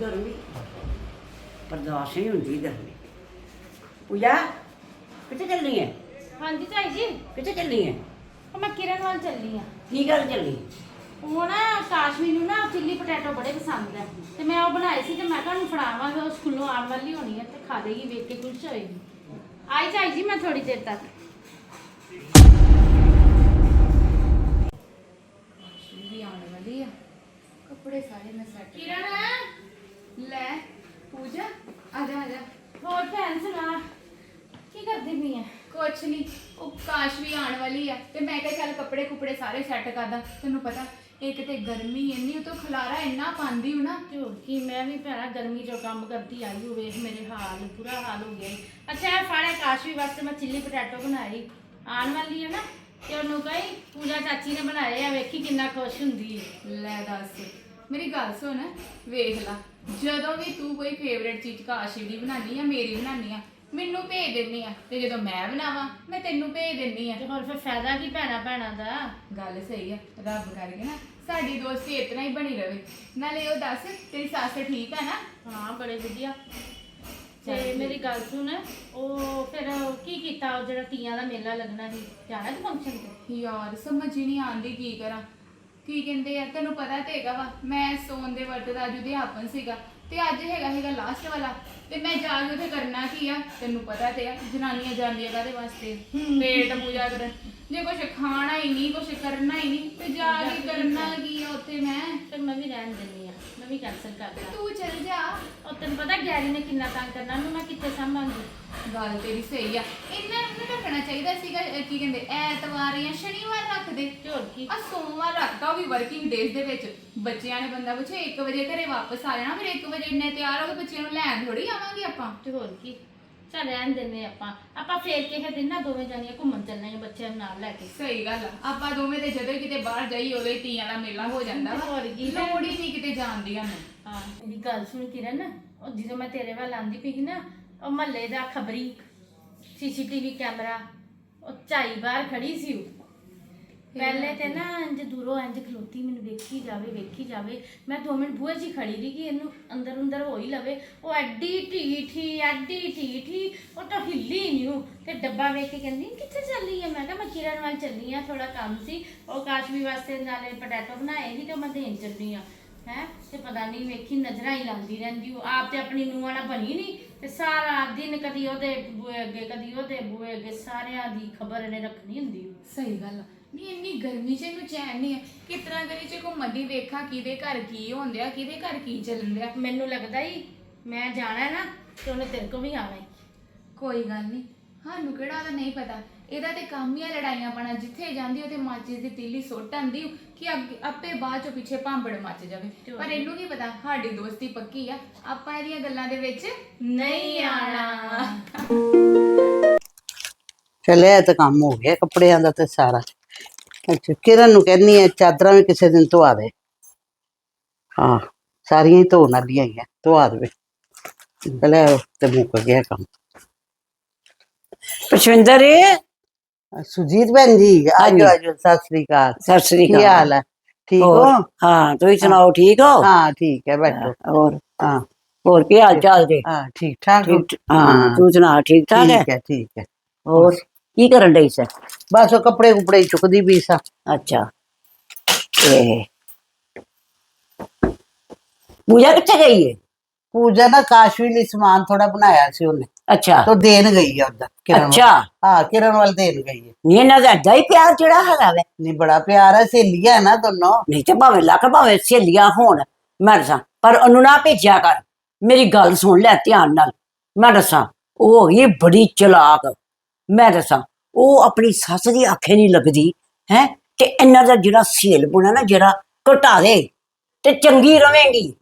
ਗਰਮੀ। ਬਰਦਾਸ਼ਤ ਨਹੀਂ ਹੁੰਦੀ ਗਰਮੀ। ਪੂਜਾ ਕਿੱਥੇ ਚੱਲਣੀ ਹੈ ਹਾਂਜੀ ਝਾਈ ਜੀ। ਕਿੱਥੇ ਚੱਲਣੀ ਹੈ ਉਹ ਮੈਂ ਕਿਰਨ ਵੱਲ ਚੱਲੀ ਆ। ਕੀ ਗੱਲ ਚੱਲੀ? ਉਹ ਨਾ ਕਾਸ਼ਮੀਰ ਨੂੰ ਨਾ ਚਿੱਲੀ ਪੋਟੈਟੋ ਬੜੇ ਪਸੰਦ ਹੈ ਤੇ ਮੈਂ ਉਹ ਬਣਾਏ ਸੀ ਤੇ ਮੈਂ ਤੁਹਾਨੂੰ ਫੜਾਵਾਂਗਾ ਉਹ ਸਕੂਲੋਂ ਆਉਣ ਵਾਲੀ ਹੋਣੀ ਹੈ ਤੇ ਖਾ ਦੇਗੀ ਵੇਖ ਕੇ ਖੁਸ਼ ਹੋਏਗੀ। ਆਈ ਝਾਈ ਜੀ ਮੈਂ ਥੋੜੀ ਦੇਰ ਤੱਕ। ਵੀ ਆਉਣ ਵਾਲੀ ਆ ਕੱਪੜੇ ਸਾਰੇ ਮੈਂ ਸੈੱਟ ਕਿਰਨ! ਲੈ ਪੂਜਾ ਆ ਜਾ ਆ ਜਾ। ਹੋਰ ਭੈਣ ਸੁਣਾ ਕੀ ਕਰਦੀ ਪਈ ਹੈ ਕੁਛ ਨਹੀਂ ਉਹ ਕਾਸ਼ ਵੀ ਆਉਣ ਵਾਲੀ ਆ। ਤੇ ਮੈਂ ਕਿਹਾ ਚੱਲ ਕੱਪੜੇ ਕੁਪੜੇ ਸਾਰੇ ਸੈੱਟ ਕਰਦਾ ਤੈਨੂੰ ਪਤਾ ਇੱਕ ਤੇ ਗਰਮੀ ਇੰਨੀ ਉਤੋਂ ਖਲਾਰਾ ਇੰਨਾ ਪਾਉਂਦੀ ਹੂੰ ਨਾ। ਹੋਰ ਕੀ ਮੈਂ ਵੀ ਭੈਣਾ ਗਰਮੀ ਚੋਂ ਕੰਮ ਕਰਦੀ ਆਈ ਹੋਵੇ ਮੇਰੇ ਹਾਲ ਬੁਰਾ ਹਾਲ ਹੋ ਗਿਆ ਈ। ਅੱਛਾ ਇਹ ਫਾੜੇ ਕਾਸ਼ਵੀ ਵਾਸਤੇ ਮੈਂ ਚਿੱਲੀ ਪੋਟੈਟੋ ਬਣਾਈ। ਆਉਣ ਵਾਲੀ ਹੈ ਨਾ ਤੇ ਉਹਨੂੰ ਕਹੀ ਪੂਜਾ ਚਾਚੀ ਨੇ ਬਣਾਏ ਆ ਵੇਖੀ ਕਿੰਨਾ ਖੁਸ਼ ਹੁੰਦੀ ਹੈ ਲੈ ਦੱਸ ਮੇਰੀ ਗੱਲ ਸੁਣ ਵੇਖ ਲਾ। ਜਦੋਂ ਵੀ ਤੂੰ ਕੋਈ ਫੇਵਰੇਟ ਚੀਜ਼ ਕਾਸ਼ੀ ਦੀ ਬਣਾਨੀ ਆ ਮੇਰੀ ਬਣਾਨੀ ਆ ਮੈਨੂੰ ਭੇਜ ਦਿੰਨੀ ਆ। ਤੇ ਜਦੋਂ ਮੈਂ ਬਣਾਵਾਂ ਮੈਂ ਤੈਨੂੰ ਭੇਜ ਦਿੰਨੀ ਆ। ਤੇ ਹੋਰ ਫਿਰ ਫਾਇਦਾ ਕੀ ਭੈਣਾ ਭੈਣਾ ਦਾ? ਗੱਲ ਸਹੀ ਆ ਰੱਬ ਕਰਕੇ ਨਾ ਸਾਡੀ ਦੋਸਤੀ ਇਤਨਾ ਹੀ ਬਣੀ ਰਵੇ। ਨਾਲੇ ਉਹ ਦੱਸ ਤੇਰੀ ਸੱਸ ਠੀਕ ਆ ਨਾ? ਹਾਂ ਬੜੇ ਵਧੀਆ। ਤੇ ਮੇਰੀ ਗੱਲ ਸੁਣ ਉਹ ਫਿਰ ਕੀ ਕੀਤਾ ਉਹ ਜਿਹੜਾ ਤੀਆਂ ਦਾ ਮੇਲਾ ਲੱਗਣਾ ਸੀ ਜਾਣਾ ਤੂੰ ਫੰਕਸ਼ਨ ਤੇ? ਯਾਰ ਸਮਝ ਹੀ ਨਹੀਂ ਆਉਂਦੀ ਕੀ ਕਰਾਂ। ਕੀ ਕਹਿੰਦੇ ਆ, ਤੈਨੂੰ ਪਤਾ ਤੇ ਹੈਗਾ ਵਾ, ਮੈਂ ਸੋਨ ਦੇ ਵਰਤ ਦਾ ਅੱਜ ਉਦਿਆਪਨ ਸੀਗਾ, ਤੇ ਅੱਜ ਹੈਗਾ ਹੈਗਾ ਲਾਸਟ ਵਾਲਾ, ਤੇ ਮੈਂ ਜਾ ਕੇ ਉੱਥੇ ਕਰਨਾ ਕੀ ਆ, ਤੈਨੂੰ ਪਤਾ ਤੇ ਆ, ਜਨਾਨੀਆਂ ਜਾਂਦੀਆਂ ਕਾਦੇ ਵਾਸਤੇ, ਪੇਟ ਪੂਜਾ ਕਰਨ, ਜੇ ਕੁਛ ਖਾਣਾ ਹੀ ਨਹੀਂ, ਕੁਛ ਕਰਨਾ ਹੀ ਨਹੀਂ, ਤੇ ਜਾ ਕੇ ਕਰਨਾ ਕੀ ਆ ਉੱਥੇ ਮੈਂ? ਫਿਰ ਮੈਂ ਵੀ ਰਹਿਣ ਦਿੰਦੀ ਹਾਂ ਮੈਂ ਵੀ ਕੈਨਸਲ ਕਰ ਤੇ ਦਾਂ ਤੂੰ ਚੱਲ ਜਾ। ਉਹ ਤੈਨੂੰ ਪਤਾ ਗੈਰੀ ਨੇ ਕਿੰਨਾ ਤੰਗ ਕਰਨਾ ਉਹਨੂੰ ਮੈਂ ਕਿੱਥੇ ਸੰਭਾਂਗੀ ਗੱਲ ਤੇਰੀ ਸਹੀ ਆ। ਇਹਨਾਂ ਨੂੰ ਰੱਖਣਾ ਚਾਹੀਦਾ ਸੀਗਾ ਅਹ ਕੀ ਕਹਿੰਦੇ ਐਤਵਾਰ ਜਾਂ ਸ਼ਨੀਵਾਰ ਰੱਖ ਦੇ ਤੇ ਹੋਰ ਕੀ? ਆ ਸੋਮਵਾਰ ਰੱਖਤਾ ਉਹ ਵੀ ਵਰਕਿੰਗ ਡੇਜ਼ ਦੇ ਵਿੱਚ। ਬੱਚਿਆਂ ਨੇ ਬੰਦਾ ਪੁੱਛੇ 1 ਵਜੇ ਘਰੇ ਵਾਪਸ ਆ ਜਾਣਾ ਫਿਰ 1 ਵਜੇ ਇੰਨੇ ਤਿਆਰ ਹੋ ਕੇ ਬੱਚਿਆਂ ਨੂੰ ਲੈਣ ਥੋੜੀ ਆਵਾਂਗੇ ਆਪਾਂ। ਤੇ ਹੋਰ ਕੀ? ਚੱਲ ਰਹਿਣ ਦਿੰਦੇ ਆਪਾਂ। ਆਪਾਂ ਫੇਰ ਕਿਸੇ ਦਿਨ ਨਾ ਦੋਵੇਂ ਜਾਣੀਆਂ ਘੁੰਮਣ ਚੱਲਣੇ ਆ ਬੱਚਿਆਂ ਨੂੰ ਨਾਲ ਲੈ ਕੇ। ਸਹੀ ਗੱਲ ਆ। ਆਪਾਂ ਦੋਵੇਂ ਤੇ ਜਦੋਂ ਹੀ ਕਿਤੇ ਬਾਹਰ ਜਾਈਏ ਉਦੋਂ ਹੀ ਤੀਆਂ ਦਾ ਮੇਲਾ ਹੋ ਜਾਂਦਾ ਵਾ। ਹੋਰ ਕੀ। ਲੋੜ ਹੀ ਨਹੀਂ ਕਿਤੇ ਜਾਣ ਦੀ ਸਾਨੂੰ ਹਾਂ ਮੇਰੀ ਗੱਲ ਸੁਣ ਕਿਰਨ ਉਹ ਜਦੋਂ ਮੈਂ ਤੇਰੇ ਵੱਲ ਆਂਦੀ ਪਈ ਸੀ ਨਾ ਉਹ ਮਹੱਲੇ ਦਾ ਖਬਰੀ ਸੀਸੀਟੀਵੀ ਕੈਮਰਾ ਉਹ ਝਾਈ ਬਾਹਰ ਖੜੀ ਸੀ ਉਹ। ਪਹਿਲੇ ਤੇ ਨਾ ਇੰਜ ਦੂਰੋਂ ਇੰਜ ਖਲੋਤੀ ਮੈਨੂੰ ਵੇਖੀ ਜਾਵੇ ਵੇਖੀ ਜਾਵੇ। ਮੈਂ ਦੋ ਮਿੰਟ ਬੂਹੇ 'ਚ ਹੀ ਖੜੀ ਰਹੀ ਕਿ ਇਹਨੂੰ ਅੰਦਰ ਅੰਦਰ ਹੋ ਹੀ ਲਵੇ। ਉਹ ਐਡੀ ਢੀਠੀ ਐਡੀ ਢੀਠੀ ਉਹ ਤਾਂ ਹਿੱਲੀ ਨਹੀਂ ਉਹ। ਤੇ ਡੱਬਾ ਵੇਖ ਕੇ ਕਹਿੰਦੀ ਕਿੱਥੇ ਚੱਲੀ ਹੈ ਮੈਂ ਕਿਹਾ ਮੈਂ ਕਿਰਨ ਵੱਲ ਚੱਲੀ ਆ ਥੋੜਾ ਕੰਮ ਸੀ। ਉਹ ਕਾਸ਼ਮੀ ਵਾਸਤੇ ਨਾਲੇ ਪੋਟੈਟੋ ਬਣਾਏ ਸੀ ਤੇ ਮੈਂ ਦੇਣ ਚੱਲੀ ਆ। ਹੈ? ਤੇ ਪਤਾ ਨਹੀਂ ਵੇਖੀ ਨਜ਼ਰਾਂ ਹੀ ਲਾਉਂਦੀ ਰਹਿੰਦੀ। ਉਹ ਆਪ ਤੇ ਆਪਣੀ ਨੂੰਹ ਵਾਲਾ ਬਣੀ ਨਹੀਂ ਤੇ ਸਾਰਾ ਦਿਨ ਕਦੀ ਉਹਦੇ ਬੂਹੇ ਅੱਗੇ ਕਦੀ ਉਹਦੇ ਬੂਹੇ ਅੱਗੇ ਸਾਰਿਆਂ ਦੀ ਖਬਰ ਇਹਨੇ ਰੱਖਣੀ ਹੁੰਦੀ। ਸਹੀ ਗੱਲ ਆ। ਨਹੀਂ ਇੰਨੀ ਗਰਮੀ 'ਚ ਇਹਨੂੰ ਚੈਨ ਨਹੀਂ ਹੈ। ਕਿਸ ਤਰ੍ਹਾਂ ਗਲੀ 'ਚ ਘੁੰਮਦੀ ਵੇਖਾਂ ਕਿਹਦੇ ਘਰ ਕੀ ਹੁੰਦਿਆ ਕਿਹਦੇ ਘਰ ਕੀ ਚੱਲਣ ਡਿਆ ਮੈਨੂੰ ਲੱਗਦਾ ਹੀ ਮੈਂ ਜਾਣਾ ਹੈ ਨਾ ਤੇ ਉਹਨੇ ਤੇਰੇ ਕੋ ਵੀ ਆਣਾ ਹੀ ਕੋਈ ਗੱਲ ਨਹੀਂ ਸਾਨੂੰ ਕਿਹੜਾ ਉਹਦਾ ਨਹੀਂ ਪਤਾ। ਇਹਦਾ ਤੇ ਕੰਮ ਹੀ ਆ ਲੜਾਈਆਂ ਪਾਣਾ ਜਿੱਥੇ ਜਾਂਦੀ ਉਹ ਤੇ ਮਾਚਿਸ ਦੀ ਤੀਲੀ ਸੁੱਟ ਆਂਦੀ ਓ ਕਿ ਅੱਗੇ- ਆਪੇ ਬਾਅਦ ਚੋਂ ਪਿੱਛੇ ਭਾਂਬੜ ਮੱਚ ਜਾਵੇ। ਪਰ ਇਹਨੂੰ ਕੀ ਪਤਾ? ਸਾਡੀ ਦੋਸਤੀ ਪੱਕੀ ਆ। ਆਪਾਂ ਇਹਦੀਆਂ ਗੱਲਾਂ ਦੇ ਵਿੱਚ ਨਹੀਂ ਆਣਾ ਚੱਲਿਆ ਤਾਂ ਕੰਮ ਹੋ ਗਿਆ। ਕੱਪੜਿਆਂ ਦਾ ਤੇ ਸਾਰਾ। ਅੱਛਾ ਕਿਰਨ ਨੂੰ ਕਹਿੰਨੀ ਹੈ ਚਾਦਰਾਂ ਵੀ ਕਿਸੇ ਦਿਨ ਧਵਾ ਦੇ। ਹਾਂ ਸਾਰੀਆਂ ਹੀ ਧੋਣ ਵਾਲੀਆਂ ਹੀ ਆ ਧਵਾ ਦੇਵੇ। ਚੱਲਿਆ ਤੇ ਮੁੱਕ ਗਿਆ ਕੰਮ। ਪਸ਼ਵਿੰਦਰ ਅ, ਸੁਜੀਤ ਭੈਣ ਜੀ। ਆਜੋ ਆਜੋ ਸਤਿ ਸ੍ਰੀ ਅਕਾਲ। ਸਤਿ ਸ੍ਰੀ ਕੀ ਅਕਾਲ। ਹਾਲ ਹੈ ਠੀਕ ਹੋ? ਹਾਂ ਤੁਸੀਂ ਸੁਣਾਓ ਠੀਕ ਹੋ? ਹਾਂ ਠੀਕ ਹੈ ਬੈਠੋ। ਹੋਰ। ਹਾਂ। ਹੋਰ ਕੀ ਹਾਲ ਚਾਲ ਜੀ? ਹਾਂ ਠੀਕ ਠਾਕ ਹੋ? ਠੀਕ ਹਾਂ ਤੂੰ ਸੁਣਾ ਠੀਕ ਠਾਕ ਹੈ? ਠੀਕ ਹੈ ਠੀਕ ਹੈ। ਹੋਰ? ਕੀ ਕਰਨ ਡਈ ਸੀ? ਬਸ ਉਹ ਕੱਪੜੇ ਕੁਪੜੇ ਹੀ ਚੁੱਕਦੀ ਪਈ ਸਾਂ। ਅੱਛਾ। ਤੇ ਪੂਜਾ ਕਿੱਥੇ ਗਈ ਹੈ ਪੂਜਾ ਨਾ ਕਾਸ਼ਵੀ ਲਈ ਸਮਾਨ ਥੋੜਾ ਬਣਾਇਆ ਸੀ ਉਹਨੇ। ਅੱਛਾ। ਤਾਂ ਦੇਣ ਗਈ ਹੈ ਉਧਰ ਕਿਰਨ। ਅੱਛਾ। ਹਾਂ ਕਿਰਨ ਵੱਲ ਦੇਣ ਗਈ ਹੈ ਨਹੀਂ ਇਹਨਾਂ ਦਾ ਏਡਾ ਹੀ ਪਿਆਰ ਜਿਹੜਾ ਹੈਗਾ ਵੇ। ਨਹੀਂ ਬੜਾ ਪਿਆਰ ਹੈ ਸਹੇਲੀਆਂ ਹੈ ਨਾ ਦੋਨੋਂ। ਨਹੀਂ ਤੇ ਭਾਵੇਂ ਲੱਖ ਭਾਵੇਂ ਸਹੇਲੀਆਂ ਹੋਣ ਮੈਂ ਦੱਸਾਂ ਪਰ ਉਹਨੂੰ ਨਾ ਭੇਜਿਆ ਕਰ। ਮੇਰੀ ਗੱਲ ਸੁਣ ਲੈ ਧਿਆਨ ਨਾਲ। ਮੈਂ ਦੱਸਾਂ ਉਹ ਹੈਗੀ ਬੜੀ ਚਲਾਕ। ਮੈਂ ਦੱਸਾਂ ਉਹ ਆਪਣੀ ਸੱਸ ਦੀ ਆਖੇ ਨਹੀਂ ਲੱਗਦੀ ਹੈ? ਤੇ ਇਹਨਾਂ ਦਾ ਜਿਹੜਾ ਸੇਲ ਬੁਣਾ ਨਾ ਜਿਹੜਾ ਘਟਾ ਦੇ ਤੇ ਚੰਗੀ ਰਵੇਂਗੀ।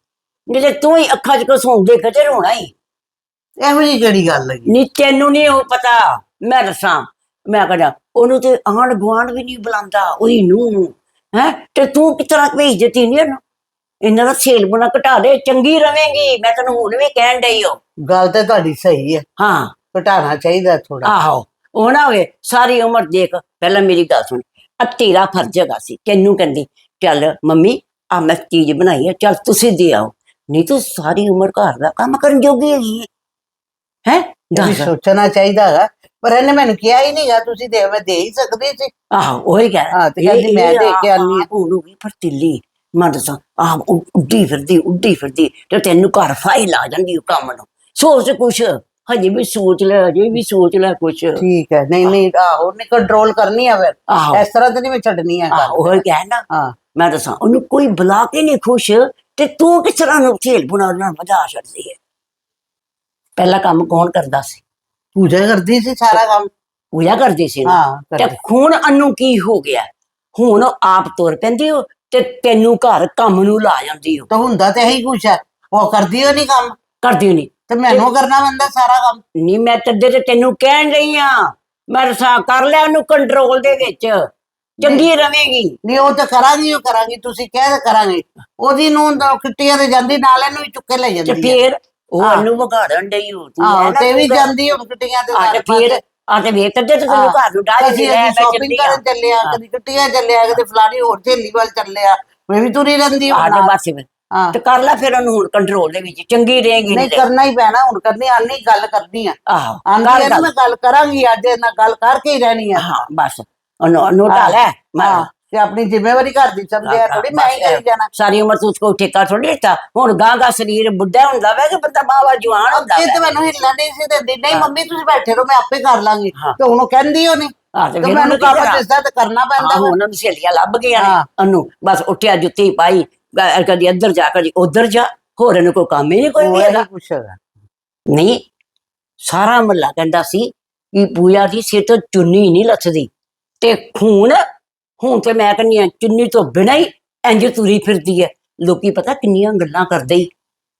ਨਹੀਂ ਤੇ ਤੂੰ ਹੀ ਅੱਖਾਂ 'ਚ ਘਸੂਣ ਦੇ ਤੇ ਰੋਣਾ ਹੀ। ਇਹੋ ਜਿਹੀ ਕਿਹੜੀ ਗੱਲ ਹੈਗੀ? ਨੀ ਤੈਨੂੰ ਨਹੀਂ ਉਹ ਪਤਾ। ਮੈਂ ਦੱਸਾਂ ਮੈਂ ਕਹਿੰਦਾ ਉਹਨੂੰ ਤੇ ਆਂਢ ਗੁਆਂਢ ਵੀ ਨਹੀਂ ਬੁਲਾਉਂਦਾ ਉਹਦੀ ਨੂੰ ਹੈ? ਤੇ ਤੂੰ ਕਿਸ ਤਰ੍ਹਾਂ ਭੇਜ ਦਿੱਤੀ ਨਹੀਂ ਇਹਨੂੰ ਇਹਨਾਂ ਦਾ ਸੇਲ ਬਣਾ ਘਟਾ ਦੇ ਚੰਗੀ ਰਵੇਂਗੀ। ਮੈਂ ਤੈਨੂੰ ਹੁਣ ਵੀ ਕਹਿਣ ਡਈ ਹਾਂ। ਗੱਲ ਤੇ ਤੁਹਾਡੀ ਸਹੀ ਹੈ। ਹਾਂ। ਘਟਾਣਾ ਚਾਹੀਦਾ ਥੋੜਾ ਆਹੋ। ਉਹ ਨਾ ਹੋਵੇ ਸਾਰੀ ਉਮਰ ਦੇਖ ਪਹਿਲਾਂ ਮੇਰੀ ਗੱਲ ਸੁਣ। ਆ ਤੇਰਾ ਫਰਜ਼ ਹੈਗਾ ਸੀ ਤੈਨੂੰ ਕਹਿੰਦੀ ਚੱਲ ਮੰਮੀ ਆ ਮੈਂ ਚੀਜ਼ ਬਣਾਈ ਹੈ ਚੱਲ ਤੁਸੀਂ ਦੇ ਆਓ। ਨਹੀਂ ਤੂੰ ਸਾਰੀ ਉਮਰ ਘਰ ਦਾ ਕੰਮ ਕਰਨ ਜੋਗੀ ਹੈਗੀ ਹੈ? ਹੈ ਸੋਚਣਾ ਚਾਹੀਦਾ ਹੈਗਾ ਪਰ ਇਹਨੇ ਮੈਨੂੰ ਕਿਹਾ ਹੀ ਨਹੀਂਗਾ ਤੁਸੀਂ ਦੇ ਮੈਂ ਦੇ ਹੀ ਸਕਦੀ ਸੀ। ਆਹੋ ਉਹੀ ਕਹਿ ਹਾਂ, ਤੇ ਕਹਿੰਦੀ ਮੈਂ ਦੇ ਕੇ ਆਉਂਦੀ ਹਾਂ। ਉਹਨੂੰ ਵੀ ਫਰਤੀਲੀ। ਮੈਂ ਦੱਸਾਂ ਆਹ ਉੱਡੀ ਫਿਰਦੀ ਉੱਡੀ ਫਿਰਦੀ ਤੇ ਤੈਨੂੰ ਘਰ ਫਾਈਲ ਆ ਜਾਂਦੀ ਕੰਮ ਨੂੰ। ਸੋਚ ਕੁਛ। ਹਜੇ ਵੀ ਸੋਚ ਲੈ ਹਜੇ ਵੀ ਸੋਚ ਲੈ ਕੁਛ। ਠੀਕ ਹੈ ਨਹੀਂ ਨਹੀਂ ਆਹੋ ਨਹੀਂ ਕੰਟਰੋਲ ਕਰਨੀ ਆ ਫਿਰ। ਆਹੋ। ਇਸ ਤਰ੍ਹਾਂ ਤਾਂ ਨਹੀਂ ਮੈਂ ਛੱਡਣੀ ਆਹੋ ਗੱਲ ਉਹੀ ਕਹਿ ਨਾ ਹਾਂ। ਮੈਂ ਦੱਸਾਂ ਉਹਨੂੰ ਕੋਈ ਬੁਲਾ ਕੇ ਨਹੀਂ ਖੁਸ਼ ਤੇ ਤੂੰ ਕਿਸ ਤਰ੍ਹਾਂ ਨੂੰ ਖੇਲ ਬਣਾ ਨਾਲ ਵਧਾ ਛੱਡਦੀ ਹੈ? ਪਹਿਲਾ ਕੰਮ ਕੌਣ ਕਰਦਾ ਸੀ? ਪੂਜਾ ਕਰਦੀ ਸੀ ਸਾਰਾ ਕੰਮ। ਪੂਜਾ ਕਰਦੀ ਸੀ ਨਾ? ਹਾਂ ਤੇ ਕਰਦੀ। ਹੁਣ ਅਨੂੰ ਕੀ ਹੋ ਗਿਆ? ਹੁਣ ਉਹ ਆਪ ਤੁਰ ਪੈਂਦੀ ਹੋ ਤੇ ਤੈਨੂੰ ਘਰ ਕੰਮ ਨੂੰ ਲਾ ਜਾਂਦੀ ਹੋ। ਤਾਂ ਹੁੰਦਾ ਤੇ ਇਹੀ ਕੁਛ ਹੈ। ਉਹ ਕਰਦੀ ਹੋ ਨਹੀਂ ਕੰਮ? ਕਰਦੀ ਨਹੀਂ। ਤੇ ਮੈਨੂੰ ਕਰਨਾ ਪੈਂਦਾ ਸਾਰਾ ਕੰਮ। ਨਹੀਂ ਮੈਂ ਤੱਦੇ ਤੇ ਤੈਨੂੰ ਕਹਿਣ ਰਹੀ ਆ। ਮੈਂ ਰਸਾ ਕਰ ਲਿਆ ਉਹਨੂੰ ਕੰਟਰੋਲ ਦੇ ਵਿੱਚ। ਚੰਗੀ ਰਵੇਂਗੀ ਨਹੀਂ ਉਹ ਤਾਂ ਕਰਾਂਗੀ ਉਹ ਕਰਾਂਗੀ ਤੁਸੀਂ ਕਹਿ ਤਾਂ ਕਰਾਂਗੇ। ਉਹਦੀ ਨੂੰ ਤਾਂ ਕਿੱਟੀਆਂ ਤੇ ਜਾਂਦੀ ਨਾਲ ਇਹਨੂੰ ਵੀ ਚੁੱਕ ਲੈ ਤੇ ਜਾਂਦੀ ਹੈ ਫੇਰ ਉਹ ਹਾਂ। ਉਹਨੂੰ ਵਿਗਾੜਨ ਡਈ ਹੋ ਤੂੰ ਹਾਂ ਹੈ ਤੇ ਵੀ ਤੂੰ ਜਾਂਦੀ ਉਹ ਕਿੱਟੀਆਂ ਤੇ ਆ ਤੇ ਫੇਰ ਆ ਤੇ ਵੇਖ ਤੇ ਹਾਂ। ਘਰ ਨੂੰ ਡਾਹ ਦੇ ਅਸੀਂ ਸ਼ਾਪਿੰਗ ਕਰਨ ਚੱਲੇ ਆ ਕਦੀ ਕਿੱਟੀਆਂ ਚੱਲੇ ਆ ਕਦੇ ਫਲਾਣੀ ਹੋਰ ਝੇਲੀ ਵੱਲ ਚੱਲੇ ਆ। ਮੈਂ ਵੀ ਤੁਰੀ ਰਹਿੰਦੀ ਹਾਂ ਆ ਤੇ। ਬਸ ਹਾਂ। ਤੇ ਕਰ ਲੈ ਫਿਰ ਉਹਨੂੰ ਹੁਣ ਕੰਟਰੋਲ ਦੇ ਵਿੱਚ ਚੰਗੀ ਰਹੇਗੀ ਨਹੀਂ ਤੇ। ਕਰਨਾ ਹੀ ਪੈਣਾ ਹੁਣ ਕਰਨੀ ਆਨੀ ਗੱਲ ਕਰਨੀ ਆ। ਆਹੋ ਆਂਦੀ। ਮੈਂ ਗੱਲ ਕਰਾਂਗੀ ਅੱਜ ਇਹ ਨਾਲ ਗੱਲ ਕਰਕੇ ਹੀ ਰਹਿਣੀ ਆ। ਹਾਂ ਬਸ। ਉਹਨੂੰ ਉਹਨੂੰ ਢਾ ਲੈ ਮੈਂ ਹਾਂ ਤੇ ਆਪਣੀ ਜ਼ਿੰਮੇਵਾਰੀ ਘਰ ਦੀ ਸਮਝਿਆ ਥੋੜੀ ਮੈਂ ਹੀ ਕਰੀ ਜਾਣਾ। ਸਾਰੀ ਉਮਰ ਤੂੰ ਕੋ ਠੇਕਾ ਥੋੜੀ ਦਿੱਤਾ। ਹੁਣ ਗਾਂ ਗਾਂ ਸਰੀਰ ਬੁੱਢਾ ਹੁੰਦਾ ਵੇ ਕਿ ਬੰਦਾ ਬਾਵਾ ਜਵਾਨ ਹੁੰਦਾ ਵੇ। ਤੇ ਮੈਨੂੰ ਹਿੱਲਣ ਨਹੀਂ ਸੀ ਦਿੰਦੀ ਨਹੀਂ ਮੰਮੀ ਤੁਸੀਂ ਬੈਠੇ ਰਹੋ ਮੈਂ ਆਪੇ ਕਰ ਲਾਂਗੀ। ਤੇ ਹੁਣ ਉਹ ਕਹਿੰਦੀ ਉਹ ਨਹੀਂ। ਹਾਂ ਤੇ ਤੇ ਮੈਨੂੰ ਉਹਨੂੰ ਕੰਮ? ਦਿਸਦਾ ਤੇ ਕਰਨਾ ਪੈਂਦਾ। ਹੁਣ ਉਹਨੂੰ ਸਹੇਲੀਆਂ ਲੱਭ ਗਈਆਂ ਨੇ। ਉਹਨੂੰ। ਬਸ ਉੱਠਿਆ ਜੁੱਤੀ ਪਾਈ ਗ- ਕਦੀ ਇੱਧਰ ਜਾ ਕਦੀ ਉੱਧਰ ਜਾ ਹੋਰ ਇਹਨੂੰ ਕੋਈ ਕੰਮ ਹੀ ਨਹੀਂ ਕੋਈ ਵੀ ਹੈਗਾ। ਨਹੀਂ ਸਾਰਾ ਮਹੱਲਾ ਕਹਿੰਦਾ ਸੀ ਕਿ ਪੂਜਾ ਦੀ ਸਿਰ ਤੋਂ ਚੁੰਨੀ ਨਹੀਂ ਲੱਥਦੀ ਤੇ ਖੂਨ ਹੁਣ ਤੇ ਮੈਂ ਕਹਿੰਦੀ ਹਾਂ ਚੁੰਨੀ ਤੋਂ ਬਿਨਾਂ ਹੀ ਇੰਜ ਤੁਰੀ ਫਿਰਦੀ ਹੈ। ਲੋਕੀ ਪਤਾ ਕਿੰਨੀਆਂ ਗੱਲਾਂ ਕਰਦੇ ਹੀ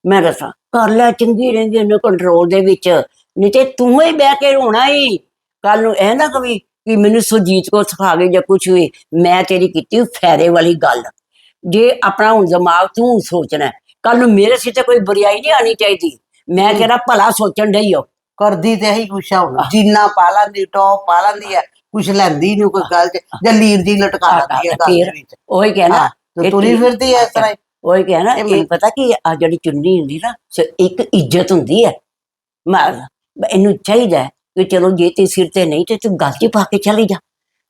ਮੈਂ ਦੱਸਾਂ ਕਰ ਲੈ ਚੰਗੀ ਰਹਿੰਦੀ ਉਹਨੂੰ ਕੰਟਰੋਲ ਦੇ ਵਿੱਚ। ਨਹੀਂ ਤੇ ਤੂੰ ਹੀ ਬਹਿ ਕੇ ਰੋਣਾ ਹੀ ਕੱਲ ਨੂੰ ਇਹ ਨਾ ਕਵੀ ਕਿ ਮੈਨੂੰ ਸੁਜੀਤ ਕੋ ਸਿਖਾ ਗਏ ਜਾਂ ਕੁਛ ਵੀ ਮੈਂ ਤੇਰੀ ਕੀਤੀ ਫਾਇਦੇ ਵਾਲੀ ਗੱਲ। ਜੇ ਆਪਣਾ ਹੁਣ ਦਿਮਾਗ ਤੂੰ ਸੋਚਣਾ ਕੱਲ ਨੂੰ ਮੇਰੇ ਸਿਰ ਤੇ ਕੋਈ ਬੁਰਾਈ ਨਹੀਂ ਆਣੀ ਚਾਹੀਦੀ। ਮੈਂ ਤੇਰਾ ਭਲਾ ਸੋਚਣ ਡਈ ਹਾਂ। ਕਰਦੀ ਤੇ ਇਹੀ ਕੁਛ ਆ ਹੁਣ। ਜੀਨਾ ਪਾ ਲੈਂਦੀ ਟੌਪ ਪਾ ਲੈਂਦੀ ਆ। ਕੁਛ ਲੈਂਦੀ ਨਹੀਂ ਕੋਈ ਗੱਲ ਚ। ਜਾਂ ਲੀਰ ਜੀ ਲਟਕਾ ਲੈਂਦੀ ਆ ਗੱਲ ਵਿੱਚ। ਉਹੀ ਕਹਿਣਾ। ਤੇ ਤੁਰੀ ਫਿਰਦੀ ਐ ਇਸ ਤਰ੍ਹਾਂ ਹੀ। ਉਹੀ ਕਹਿਣਾ ਇਹ ਇਹ ਮੈਨੂੰ- ਪਤਾ ਕੀ ਆ ਜਿਹੜੀ ਚੁੰਨੀ ਹੁੰਦੀ ਨਾ ਸ- ਇੱਕ ਇੱਜ਼ਤ ਹੁੰਦੀ ਹੈ ਮੈਂ ਇਹਨੂੰ ਚਾਹੀਦਾ ਹੈ ਕਿ ਚਲੋ ਜੇ ਤੇ ਸਿਰ ਤੇ ਨਹੀਂ ਤੇ ਤੂੰ ਗੱਲ 'ਚ ਪਾ ਕੇ ਚਲੀ ਜਾ।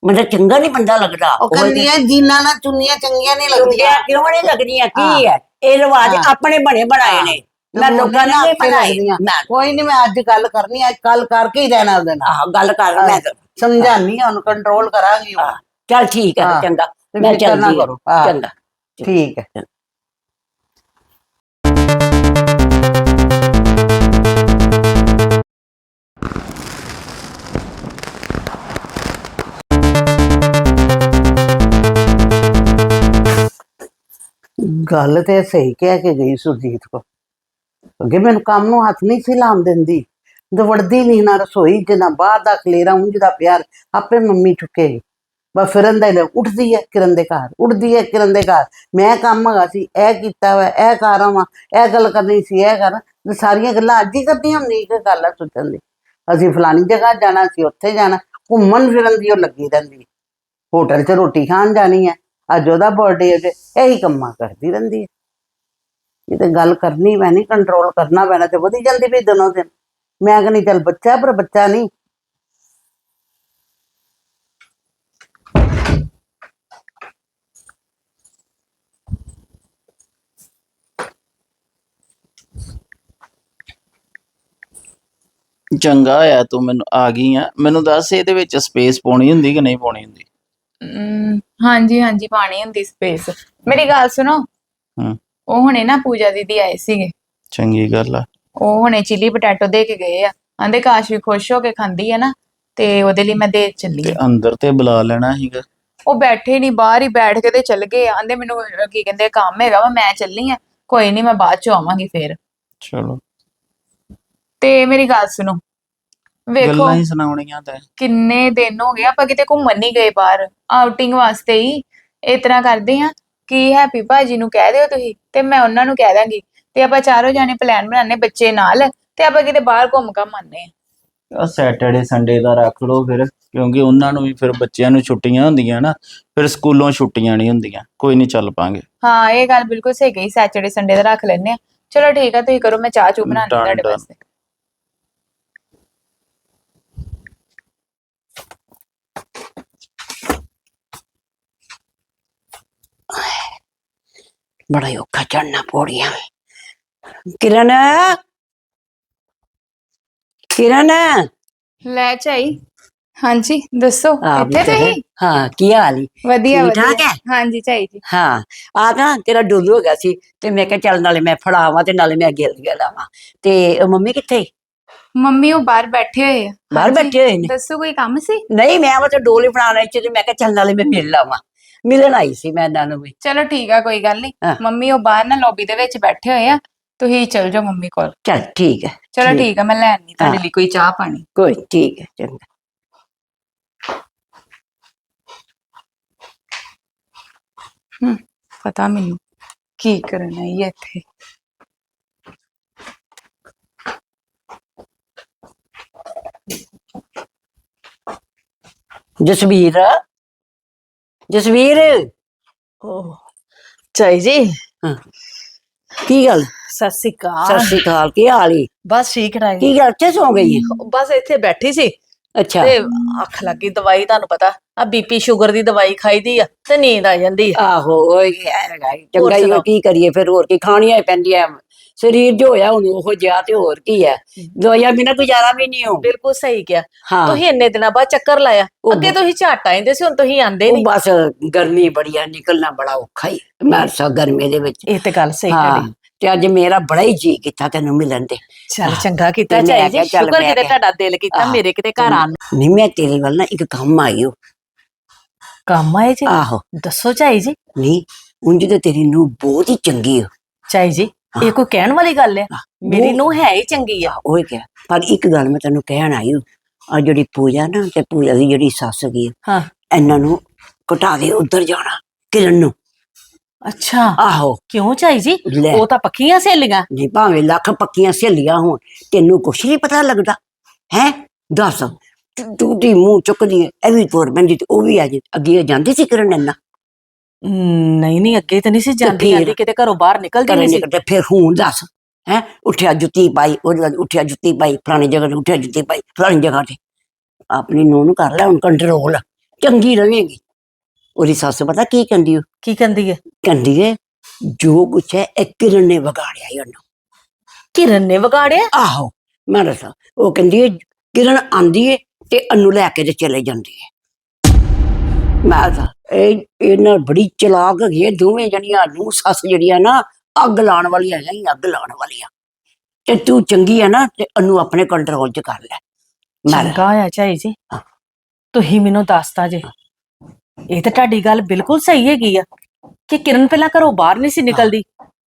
ਮਤਲਬ ਚੰਗਾ ਨਹੀਂ ਬੰਦਾ ਲੱਗਦਾ। ਉਹ ਉਹੀ ਕਹਿੰਦੀ ਐ ਜੀਨਾ ਨਾਲ ਚੁੰਨੀਆਂ ਚੰਗੀਆਂ ਨਹੀਂ ਚੁੰਨੀਆਂ ਲੱਗਦੀਆਂ ਕਿਉਂ ਨਹੀਂ ਲੱਗਦੀਆਂ? ਕੀ ਹਾਂ। ਹੈ? ਇਹ ਰਿਵਾਜ ਹਾਂ। ਆਪਣੇ ਬਣੇ ਬਣਾਏ ਨੇ। ਮੈਂ ਲੋਕਾਂ ਨੇ ਬਣਾਏ ਕੋਈ ਨਹੀਂ ਮੈਂ ਅੱਜ ਗੱਲ ਕਰਨੀ ਅੱਜ ਕੱਲ ਕਰਕੇ ਹੀ ਰਹਿਣਾ ਉਹਦੇ ਨਾਲ। ਆਹ ਗੱਲ ਕਰ ਮੈਂ ਸਮਝਾਨੀ ਆ ਉਹਨੂੰ ਕੰਟਰੋਲ ਕਰਾਂਗੀ। ਹਾਂ, ਚੱਲ ਠੀਕ ਹੈ ਹਾਂ। ਚੰਗਾ। ਮੈਂ ਚੱਲਦੀ। ਹਾਂ। ਹਾਂ। ਚੰਗਾ। ਠੀਕ ਹੈ। ਗੱਲ ਤੇ ਸਹੀ ਕਹਿ ਕੇ ਗਈ ਸੁਰਜੀਤ ਕੋ ਅੱਗੇ ਮੈਨੂੰ ਕੰਮ ਨੂੰ ਹੱਥ ਨਹੀਂ ਸੀ ਲਾਉਣ ਦਿੰਦੀ। ਦਵੜਦੀ ਨਹੀਂ ਨਾ ਰਸੋਈ ਚ ਨਾ ਬਾਹਰ ਦਾ ਖਲੇਰਾ ਉਂਝ ਦਾ ਪਿਆਰ, ਆਪੇ ਮੰਮੀ ਚੁੱਕੇਗੀ ਬਸ ਫਿਰਨ ਦਾ ਹੀ ਉੱਠਦੀ ਹੈ ਕਿਰਨ ਦੇ ਘਰ, ਉੱਠਦੀ ਹੈ ਕਿਰਨ ਦੇ ਘਰ। ਮੈਂ ਕੰਮ ਹੈਗਾ ਸੀ, ਇਹ ਕੀਤਾ ਵਾ, ਇਹ ਕਰ ਆਵਾਂ, ਇਹ ਗੱਲ ਕਰਨੀ ਸੀ, ਇਹ ਕਰ। ਸਾਰੀਆਂ ਗੱਲਾਂ ਅੱਜ ਹੀ ਕਰਦੀਆਂ ਹੁੰਦੀ ਇੱਕ ਗੱਲ ਆ ਸੋਚਣ ਦੀ। ਅਸੀਂ ਫਲਾਣੀ ਜਗ੍ਹਾ ਜਾਣਾ ਸੀ, ਉੱਥੇ ਜਾਣਾ। ਘੁੰਮਣ ਫਿਰਨ ਦੀ ਉਹ ਲੱਗੀ ਰਹਿੰਦੀ। ਹੋਟਲ 'ਚ ਰੋਟੀ ਖਾਣ ਜਾਣੀ ਹੈ। ਅੱਜ ਉਹਦਾ ਬਰਥਡੇ ਹੈ ਤੇ ਇਹੀ ਕੰਮਾਂ ਕਰਦੀ ਰਹਿੰਦੀ ਹੈ। ਇਹ ਤੇ ਗੱਲ ਕਰਨੀ ਪੈਣੀ ਕੰਟਰੋਲ ਕਰਨਾ ਪੈਣਾ ਤੇ ਵਧੀ ਜਾਂਦੀ ਵੀ ਦਿਨੋਂ ਦਿਨ। ਮੈਂ ਕਹਿੰਦੀ ਚੱਲ ਬੱਚਾ ਪਰ ਬੱਚਾ ਨਹੀਂ। ਚੰਗਾ ਹੋਇਆ ਤੂੰ ਮੈਨੂੰ ਆ ਗਈ ਆ। ਮੈਨੂੰ ਦੱਸ ਇਹਦੇ ਵਿੱਚ ਸਪੇਸ ਪਾਉਣੀ ਹੁੰਦੀ ਕਿ ਨਹੀਂ ਪਾਉਣੀ ਹੁੰਦੀ? ਅਮ, ਹਾਂਜੀ ਹਾਂਜੀ ਪਾਣੀ ਹੁੰਦੀ ਸਪੇਸ ਮੇਰੀ ਗੱਲ ਸੁਣੋ। ਹਮ। ਉਹ ਹੁਣੇ ਨਾ ਪੂਜਾ ਦੀਦੀ ਆਏ ਸੀਗੇ। ਚੰਗੀ ਗੱਲ ਆ। ਉਹ ਹੁਣੇ ਚਿਲੀ ਪੋਟੈਟੋ ਦੇ ਕੇ ਗਏ ਆ। ਆਂਦੇ ਕਾਸ਼ ਵੀ ਖੁਸ਼ ਹੋ ਕੇ ਖਾਂਦੀ ਹੈ ਨਾ ਤੇ ਉਹਦੇ ਲਈ ਮੈਂ ਦੇ ਚੱਲੀ ਤੇ ਆ। ਅੰਦਰ ਤੇ ਬੁਲਾ ਲੈਣਾ ਸੀਗਾ। ਉਹ ਬੈਠੇ ਨਹੀਂ ਬਾਹਰ ਹੀ ਬੈਠ ਕੇ ਤੇ ਚੱਲ ਗਏ ਆ। ਆਂਦੇ ਮੈਨੂੰ ਅਹ, ਕੀ ਕਹਿੰਦੇ ਕੰਮ ਹੈਗਾ ਵਾ ਮੈਂ ਚੱਲੀ ਆ। ਕੋਈ ਨਹੀਂ ਮੈਂ ਬਾਅਦ ਚ ਆਵਾਂਗੀ ਫੇਰ। ਚਲੋ। ਤੇ ਮੇਰੀ ਗੱਲ ਸੁਣੋ। ਵੇਖੋ ਗੱਲਾਂ ਹੀ ਸੁਣਾਉਣੀਆਂ ਤਾਂ। ਕਿੰਨੇ ਦਿਨ ਹੋ ਗਏ ਆਪਾਂ ਕਿਤੇ ਘੁੰਮਣ ਨਹੀਂ ਗਏ ਬਾਹਰ। ਆਊਟਿੰਗ ਵਾਸਤੇ ਹੀ ਇਸ ਤਰ੍ਹਾਂ ਕਰਦੇ ਆ ਕਿ ਹੈਪੀ ਭਾਜੀ ਨੂੰ ਕਹਿ ਦਿਓ ਤੁਸੀਂ ਤੇ ਮੈਂ ਉਹਨਾਂ ਨੂੰ ਕਹਿ ਦਾਂਗੀ। ਤੇ ਆਪਾਂ ਚਾਰੋਂ ਜਾਣੇ ਪਲਾਨ ਬਣਾਉਂਦੇ ਬੱਚੇ ਨਾਲ ਤੇ ਆਪਾਂ ਕਿਤੇ ਬਾਹਰ ਘੁੰਮ ਘੰਮ ਆਉਂਦੇ ਆ ਸੈਟਰਡੇ ਸੰਡੇ ਦਾ ਰੱਖ ਲਓ ਫਿਰ ਕਿਉਂਕਿ ਉਹਨਾਂ ਨੂੰ ਵੀ ਫਿਰ ਬੱਚਿਆਂ ਨੂੰ ਛੁੱਟੀਆਂ ਹੁੰਦੀਆਂ ਨਾ ਫਿਰ ਸਕੂਲੋਂ ਛੁੱਟੀਆਂ ਨਹੀਂ ਹੁੰਦੀਆਂ ਕੋਈ ਨਹੀਂ ਚੱਲ ਪਾਂਗੇ। ਹਾਂ ਇਹ ਗੱਲ ਬਿਲਕੁਲ ਸਹੀ ਗਈ ਸੈਚਰਡੇ ਸੰਡੇ ਦਾ ਰੱਖ ਲੈਨੇ ਆ ਚਲੋ ਠੀਕ ਆ ਤੁਸੀਂ ਕਰੋ ਮੈਂ ਚਾਹ ਚੂ ਬਣਾਉਣੀ ਤੁਹਾਡੇ. ਵਾਸਤੇ। ਬੜਾ ਹੀ ਔਖਾ ਚੜਨਾ ਪੌੜੀਆਂ ਕਿਰਨ ਕਿਰਨ ਲੈ ਚਾਈ ਹਾਂਜੀ ਦੱਸੋ ਆ ਵੀ ਇੱਥੇ ਤੇਰੇ- ਤੁਸੀਂ ਹਾਂ ਕੀ ਹਾਲ ਈ ਵਧੀਆ ਠੀਕ ਠਾਕ ਵਧੀਆ ਹੈ? ਹਾਂਜੀ ਚਾਈ ਜੀ ਹਾਂ ਆ ਨਾ ਤੇਰਾ ਡੋਲੂ ਹੋ ਗਿਆ ਸੀ ਤੇ ਮੈਂ ਕਿਹਾ ਚੱਲ ਨਾਲੇ ਮੈਂ ਫੜਾਵਾਂ ਤੇ ਨਾਲੇ ਮੈਂ ਗਿਲ ਗਿਆ ਲਾਵਾਂ ਤੇ ਉਹ ਮੰਮੀ ਕਿੱਥੇ ਮੰਮੀ ਉਹ ਬਾਹਰ ਬੈਠੇ ਹੋਏ ਆ ਬਾਹਰ ਹਾਂਜੀ। ਬੈਠੇ ਹੋਏ ਨੇ ਦੱਸੋ ਕੋਈ ਕੰਮ ਸੀ ਨਹੀਂ ਮੈਂ ਉਹ ਤੇ ਡੋਲੇ ਫੜਾਉਣਾ ਇੱਥੇ ਤੇ ਮੈਂ ਕਿਹਾ ਚੱਲ ਨਾਲੇ ਮੈਂ ਮਿਲ ਲਾਵਾਂ ਮਿਲਣ ਆਈ ਸੀ ਮੈਂ ਇਹਨਾਂ ਨੂੰ ਵੀ। ਚਲੋ ਠੀਕ ਆ ਕੋਈ ਗੱਲ ਨਹੀਂ ਹਾਂ। ਮੰਮੀ ਉਹ ਬਾਹਰ ਨਾ ਲੌਬੀ ਦੇ ਵਿੱਚ ਬੈਠੇ ਹੋਏ ਆ ਤੁਸੀਂ ਚਲ ਜਾਓ ਮੰਮੀ ਕੋਲ। ਚੱਲ ਠੀਕ ਹੈ ਚਲੋ ਠੀਕ। ਆ ਮੈਂ ਲੈਣ ਨਹੀਂ ਤੁਹਾਡੇ ਹਾਂ। ਲਈ ਕੋਈ ਚਾਹ ਪਾਣੀ। ਕੋਈ ਠੀਕ ਹੈ ਚੰਗਾ। ਪਤਾ ਮੈਨੂੰ ਕੀ ਕਰਨਾ ਹੈ ਇੱਥੇ। ਜਸਵੀਰ? ਜਸਵੀਰ? ਓਹ। ਚਾਈ ਜੀ? ਕੀ ਗੱਲ? ਸਤਿ ਸ਼੍ਰੀ ਸਤਿ ਅਕਾਲ ਸ਼੍ਰੀ ਅਕਾਲ ਕੀ ਹਾਲ ਈ? ਬਸ ਠੀਕ ਠਾਕ। ਕੀ ਗੱਲ ਇੱਥੇ ਸੌ ਗਈ ਹੈ ਬਸ ਇੱਥੇ ਬੈਠੀ ਸੀ। ਅੱਛਾ। ਤੇ ਅੱਖ ਲੱਗੀ ਦਵਾਈ ਤੁਹਾਨੂੰ ਪਤਾ ਆ ਬੀਪੀ ਸ਼ੂਗਰ ਦੀ ਦਵਾਈ ਖਾਈਦੀ ਆ ਤੇ ਨੀਂਦ ਆ ਜਾਂਦੀ ਆ। ਆਹੋ ਓਏ ਹੈਗਾ ਈ। ਚੰਗਾ ਹੀ ਸੁਣਾਓ। ਆ, ਕੀ ਕਰੀਏ ਫਿਰ ਹੋਰ ਕੀ ਖਾਣੀਆਂ ਹੀ ਪੈਂਦੀਆਂ। ਸਰੀਰ ਜੋ ਹੋਇਆ ਹੁਣ ਉਹ ਜਿਆ ਤੇ ਹੋਰ ਕੀ ਹੈ। ਦਵਾਈਆਂ ਬਿਨਾਂ ਗੁਜ਼ਾਰਾ ਵੀ ਨਹੀਂ ਹੋ। ਬਿਲਕੁਲ ਸਹੀ ਕਿਹਾ। ਹਾਂ। ਤੁਸੀਂ ਇੰਨੇ ਦਿਨਾਂ ਬਾਅਦ ਚੱਕਰ ਲਾਇਆ। ਉਹ ਅੱਗੇ ਤੁਸੀਂ ਝੱਟ ਆਉਂਦੇ ਸੀ ਹੁਣ ਤੁਸੀਂ ਆਂਦੇ ਉਹ ਨਹੀਂ। ਬਸ ਗਰਮੀ ਬੜੀ ਆ ਨਿਕਲਣਾ ਬੜਾ ਔਖਾ ਹੀ। ਮਰਸਾ ਗਰਮੀ ਦੇ ਵਿੱਚ। ਇਹ ਤੇ ਗੱਲ ਸਹੀ ਹਾਂ ਕਰੀ ਤੇ ਅੱਜ ਮੇਰਾ ਬੜਾ ਹੀ ਜੀ ਕੀਤਾ ਤੈਨੂੰ ਮਿਲਣ ਦੇ ਚੱਲ ਚੰਗਾ ਕੀਤਾ ਤੇ ਮੈਂ ਚਾਈ ਕਿਹਾ ਜੀ ਚੱਲ ਸ਼ੁਕਰ ਮੈਂ ਕਿਤੇ ਕਿਹਾ- ਤੁਹਾਡਾ ਦਿਲ ਕੀਤਾ ਆਹ, ਮੇਰੇ ਕਿਤੇ ਘਰ ਆਣ ਨੂੰ। ਨਹੀਂ ਮੈਂ ਤੇਰੇ ਵੱਲ ਨਾ ਇੱਕ ਕੰਮ ਆਈ ਹੋ ਕੰਮ ਆਏ ਜੀ? ਆਹੋ। ਦੱਸੋ ਚਾਈ ਜੀ। ਨਹੀਂ ਉਂਝ ਤੇ ਤੇਰੀ ਨੂੰ ਬਹੁਤ ਹੀ ਚੰਗੀ ਹੋ ਚਾਈ ਜੀ। ਇਹ ਕੋਈ ਕਹਿਣ ਵਾਲੀ ਗੱਲ ਹੈ? ਮੇਰੀ ਨੂੰ ਹੈ ਹੀ ਚੰਗੀ ਆ। ਉਹ ਕਿਹਾ। ਪਰ ਇੱਕ ਗੱਲ ਮੈਂ ਤੈਨੂੰ ਕਹਿਣ ਆਈ ਹਾਂ। ਆ ਜਿਹੜੀ ਪੂਜਾ ਨਾ ਤੇ ਪੂਜਾ ਦੀ ਜਿਹੜੀ ਸੱਸ ਗਈ ਹਾਂ। ਇਹਨਾਂ ਨੂੰ ਘਟਾ ਦੇ ਉੱਧਰ ਜਾਣਾ ਕਿਰਨ ਨੂੰ। ਅੱਛਾ। ਆਹੋ। ਕਿਉਂ ਚਾਈ ਜੀ? ਉਹ ਤਾਂ ਪੱਕੀਆਂ ਸਹੇਲੀਆਂ। ਨਹੀਂ ਭਾਵੇਂ ਲੱਖ ਪੱਕੀਆਂ ਸਹੇਲੀਆਂ ਹੋਣ ਤੈਨੂੰ ਕੁਛ ਨਹੀਂ ਪਤਾ ਲੱਗਦਾ। ਹੈ? ਦੱਸ। ਤੂੰ- ਦੀ ਮੂੰਹ ਚੁੱਕਦੀ ਹੈ ਇਹ ਵੀ ਤੋਰ ਬੰਦੀ ਤੇ ਉਹ ਵੀ ਆ ਜੀ। ਅੱਗੇ ਜਾਂਦੀ ਸੀ ਕਿਰਨ ਇੰਨਾ ਹਮ, ਨਹੀਂ ਨਹੀਂ ਅੱਗੇ ਤਾਂ ਨਹੀਂ ਸੀ ਜਾਂਦੀ ਫਿਰ? ਜਾਂਦੀ ਕਿਤੇ ਘਰੋਂ ਬਾਹਰ ਨਿਕਲਦੀ ਨਹੀਂ ਸੀ। ਨਿਕਲਦੇ ਫਿਰ ਹੁਣ ਦੱਸ ਹੈ ਉੱਠਿਆ ਜੁੱਤੀ ਪਾਈ ਉਹਦੇ ਬਾਅਦ ਉੱਠਿਆ ਜੁੱਤੀ ਪਾਈ ਫਲਾਣੀ ਜਗ੍ਹਾ ਤੇ ਉੱਠਿਆ ਜੁੱਤੀ ਪਾਈ ਫਲਾਣੀ ਜਗ੍ਹਾ ਤੇ। ਆਪਣੀ ਨੂੰਹ ਨੂੰ ਕਰ ਲੈ ਹੁਣ ਕੰਟਰੋਲ ਚੰਗੀ ਰਵੇਂਗੀ ਉਹਦੀ ਸੱਸ ਪਤਾ ਕੀ ਕਹਿੰਦੀ ਉਹ ਕੀ ਕਹਿੰਦੀ ਹੈ ਕਹਿੰਦੀ ਹੈ ਜੋ ਕੁਛ ਹੈ ਇਹ ਕਿਰਨ ਨੇ ਵਿਗਾੜਿਆ ਹੀ ਉਹਨੂੰ। ਕਿਰਨ ਨੇ ਵਿਗਾੜਿਆ? ਆਹੋ ਮੈਂ ਦੱਸਾਂ ਉਹ ਕਹਿੰਦੀ ਹੈ ਕਿਰਨ ਆਂਦੀ ਹੈ ਤੇ ਅਨੂ ਲੈ ਕੇ ਤੇ ਚਲੇ ਜਾਂਦੀ ਹੈ ਮੈਂ ਤਾਂ ਇਹ ਇਹਨਾਂ ਬੜੀ ਚਲਾਕ ਹੈਗੀ ਹੈ ਦੋਵੇਂ ਜਣੀਆਂ ਨੂੰ ਸੱਸ ਜਿਹੜੀਆਂ ਨਾ ਅੱਗ ਲਾਉਣ ਵਾਲੀਆਂ ਹੈਗੀਆਂ ਹੀ ਅੱਗ ਲਾਉਣ ਵਾਲੀਆਂ। ਤੇ ਤੂੰ ਚੰਗੀ ਹੈ ਨਾ ਤੇ ਅਨੂ ਆਪਣੇ ਕੰਟਰੋਲ 'ਚ ਕਰ ਲੈ। ਮੈਂ ਚੰਗਾ ਆ ਚਾਈ ਜੀ। ਹਾਂ। ਤੁਸੀਂ ਮੈਨੂੰ ਦੱਸਤਾ ਜੇ। ਇਹ ਤਾਂ ਤੁਹਾਡੀ ਗੱਲ ਬਿਲਕੁਲ ਸਹੀ ਹੈਗੀ ਆ। ਕਿ ਕਿਰਨ ਪਹਿਲਾਂ ਘਰੋਂ ਬਾਹਰ ਨਹੀਂ ਸੀ ਨਿਕਲਦੀ।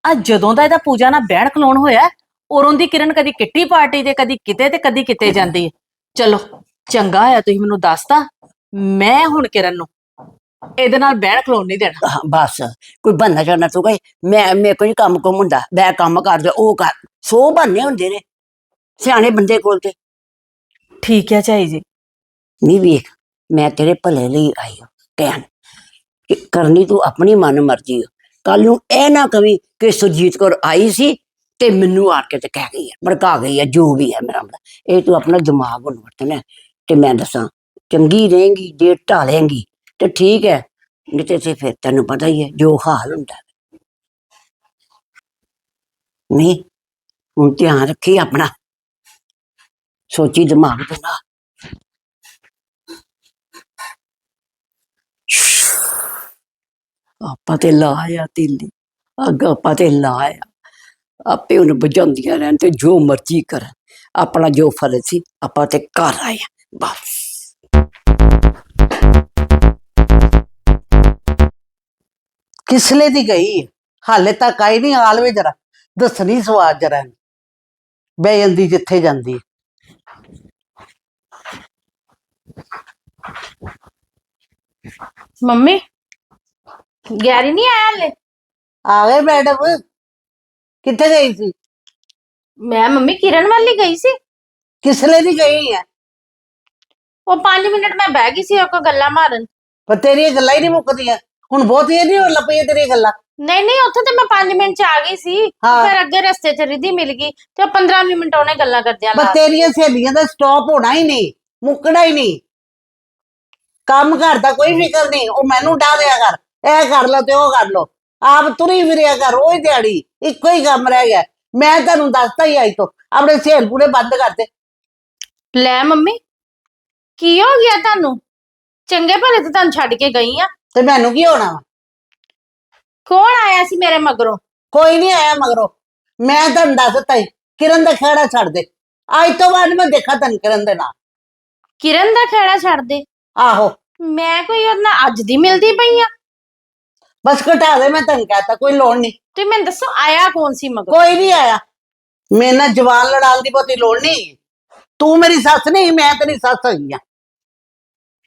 ਆ ਜਦੋਂ ਦਾ ਇਹਦਾ ਪੂਜਾ ਨਾਲ ਬਹਿਣ ਖਲੋਣ ਹੋਇਆ ਉਰੋਂ ਦੀ ਕਿਰਨ ਕਦੀ ਕਿੱਟੀ ਪਾਰਟੀ ਤੇ ਕਦੀ ਕਿਤੇ ਤੇ ਕਦੀ ਕਿਤੇ ਜਾਂਦੀ ਹੈ ਚਲੋ ਚੰਗਾ ਆ ਤੁਸੀਂ ਮੈਨੂੰ ਦੱਸਤਾ। ਮੈਂ ਹੁਣ ਕਿਰਨ ਨੂੰ ਇਹਦੇ ਨਾਲ ਬਹਿਣ ਖਲੋਣ ਨਹੀਂ ਦੇਣਾ। ਹਾਂ, ਬਸ। ਕੋਈ ਬੰਨਾ ਚਾਹਨਾ ਤੂੰ ਕਹੇ। ਮੈਂ ਮੇਰੇ ਕੋਈ ਕੰਮ ਕੁਮ ਹੁੰਦਾ। ਮੈਂ ਕੰਮ ਕਰ ਜਾ ਉਹ ਕਰ। ਸੋ ਬੰਨੇ ਹੁੰਦੇ ਨੇ ਸਿਆਣੇ ਬੰਦੇ ਕੋਲ ਤੇ। ਠੀਕ ਹੈ ਚਾਈ ਜੀ। ਨਹੀਂ ਵੇਖ ਮੈਂ ਤੇਰੇ ਭਲੇ ਲਈ ਆਈ ਹਾਂ ਕਹਿਣ। ਕਿ ਕਰਨੀ ਤੂੰ ਆਪਣੀ ਮਨ ਮਰਜ਼ੀ ਹੋ ਕੱਲ ਨੂੰ ਇਹ ਨਾ ਕਵੀ ਕਿ ਸੁਰਜੀਤ ਕੌਰ ਆਈ ਸੀ ਤੇ ਮੈਨੂੰ ਆ ਕੇ ਤੇ ਕਹਿ ਗਈ ਹੈ ਭੜਕਾ ਗਈ ਹੈ ਜੋ ਵੀ ਹੈ ਮੇਰਾ ਮਤਲਬ ਇਹ ਤੂੰ ਆਪਣਾ ਦਿਮਾਗ ਨੂੰ ਵਰਤਣਾ ਹੈ। ਤੇ ਮੈਂ ਦੱਸਾਂ ਚੰਗੀ ਰਹੇਂਗੀ ਜੇ ਢਾਲੇਂਗੀ ਤੇ ਠੀਕ ਹੈ ਨਹੀਂ ਤੇ ਤੇ ਫਿਰ ਤੈਨੂੰ ਪਤਾ ਹੀ ਹੈ ਜੋ ਹਾਲ ਹੁੰਦਾ। ਨਹੀਂ ਹੁਣ ਧਿਆਨ ਰੱਖੀ ਆਪਣਾ। ਸੋਚੀ ਦਿਮਾਗ ਤੇ ਨਾ। ਆਪਾਂ ਤੇ ਲਾਇਆ ਤੀਲੀ। ਅੱਗ ਆਪਾਂ ਤੇ ਲਾਇਆ ਆਪੇ ਉਹਨੂੰ ਬੁਝਾਉਂਦੀਆਂ ਰਹਿਣ ਤੇ ਜੋ ਮਰਜ਼ੀ ਕਰਨ। ਆਪਣਾ ਜੋ ਫਰਜ਼ ਸੀ ਆਪਾਂ ਤੇ ਕਰ ਆਏ ਹਾਂ, ਬਸ। ਕਿਸਲੇ ਦੀ ਗਈ ਹੈ? ਹਾਲੇ ਤੱਕ ਆਈ ਨਹੀਂ ਆਲਵੇ ਜਰਾ ਦੱਸਣੀ ਸਵਾਦ ਜਰਾ ਬਹਿ ਜਾਂਦੀ ਜਿੱਥੇ ਜਾਂਦੀ ਹੈ। ਮੰਮੀ ਗੈਰੀ ਨਹੀਂ ਆਇਆ ਹਲੇ ਆ ਗਏ ਮੈਡਮ ਕਿੱਥੇ ਗਈ ਸੀ ਮੈਂ ਮੰਮੀ ਕਿਰਨ ਵੱਲ ਹੀ ਗਈ ਸੀ ਕਿਸਲੇ ਦੀ ਗਈ ਹੈ ਉਹ 5 ਮਿੰਟ ਮੈਂ ਬਹਿ ਗਈ ਸੀ ਉਹ ਕੋ ਗੱਲਾਂ ਮਾਰਨ ਪਰ ਤੇਰੀਆਂ ਗੱਲਾਂ ਹੀ ਨਹੀਂ ਮੁੱਕਦੀਆਂ ਹੁਣ ਬਹੁਤ ਇਹ ਨਹੀਂ ਲੱਪਈਆਂ ਤੇਰੀਆਂ ਗੱਲਾਂ। ਨਹੀਂ ਨਹੀਂ ਉੱਥੇ ਤੇ ਮੈਂ 5 ਮਿੰਟ ਚ ਆ ਗਈ ਸੀ। ਹਾਂ। ਫਿਰ ਅੱਗੇ ਰਸਤੇ ਚ ਰਿਧੀ ਮਿਲ ਗਈ ਤੇ ਉਹ 15 ਵੀਹ ਮਿੰਟ ਉਹਨੇ ਗੱਲਾਂ ਕਰਦਿਆਂ ਬਸ ਲਾ ਤੇਰੀਆਂ ਸਹੇਲੀਆਂ ਦਾ ਸਟਾਪ ਹੋਣਾ ਹੀ ਨਹੀਂ ਮੁੱਕਣਾ ਹੀ ਨਹੀਂ। ਕੰਮ ਘਰ ਦਾ ਕੋਈ ਫਿਕਰ ਨਹੀਂ ਉਹ ਮੈਨੂੰ ਡਾ ਦਿਆ ਕਰ ਇਹ ਕਰ ਲਓ ਤੇ ਉਹ ਕਰ ਲਓ। ਆਪ ਤੁਰੀ ਫਿਰਿਆ ਕਰ ਉਹ ਹੀ ਦਿਹਾੜੀ ਇੱਕੋ ਹੀ ਕੰਮ ਰਹਿ ਗਿਆ। ਮੈਂ ਤੁਹਾਨੂੰ ਦੱਸਤਾ ਹੀ ਆਈ ਤੋਂ ਆਪਣੇ ਸਹੇਲ ਪੂਰੇ ਬੰਦ ਕਰਤੇ। ਲੈ ਮੰਮੀ ਕੀ ਹੋ ਗਿਆ ਤੁਹਾਨੂੰ? ਚੰਗੇ ਭਲੇ ਤੇ ਤੁਹਾਨੂੰ ਛੱਡ ਕੇ ਗਈ ਆ। ਤੇ ਮੈਨੂੰ ਕੀ ਹੋਣਾ ਵਾ? ਕੌਣ ਆਇਆ ਸੀ ਮੇਰੇ ਮਗਰੋਂ? ਕੋਈ ਨਹੀਂ ਆਇਆ ਮਗਰੋਂ। ਮੈਂ ਤੁਹਾਨੂੰ ਦੱਸਤਾ ਹੀ ਕਿਰਨ ਦਾ ਖੇੜਾ ਛੱਡ ਦੇ। ਅੱਜ ਤੋਂ ਬਾਅਦ ਮੈਂ ਦੇਖਾ ਤਨ ਕਿਰਨ ਦੇ ਨਾਲ। ਕਿਰਨ ਦਾ ਖੇੜਾ ਛੱਡ ਦੇ? ਆਹੋ। ਮੈਂ ਕੋਈ ਉਹਦੇ ਨਾਲ ਅੱਜ ਦੀ ਮਿਲਦੀ ਪਈ ਆ? ਬਸ ਘਟਾ ਦੇ ਮੈਂ ਤੈਨੂੰ ਕਹਤਾ ਕੋਈ ਲੋੜ ਨਹੀਂ ਤੇ ਮੈਨੂੰ ਦੱਸੋ ਆਇਆ ਕੌਣ ਸੀ ਮਗਰੋਂ? ਕੋਈ ਨਹੀਂ ਆਇਆ। ਮੇਰੇ ਨਾਲ ਜਵਾਨ ਲੜਾਉਣ ਦੀ ਬਹੁਤੀ ਲੋੜ ਨਹੀਂ ਤੂੰ ਮੇਰੀ ਸੱਸ ਨਹੀਂ ਮੈਂ ਤੇਰੀ ਸੱਸ ਹੈਗੀ ਆ।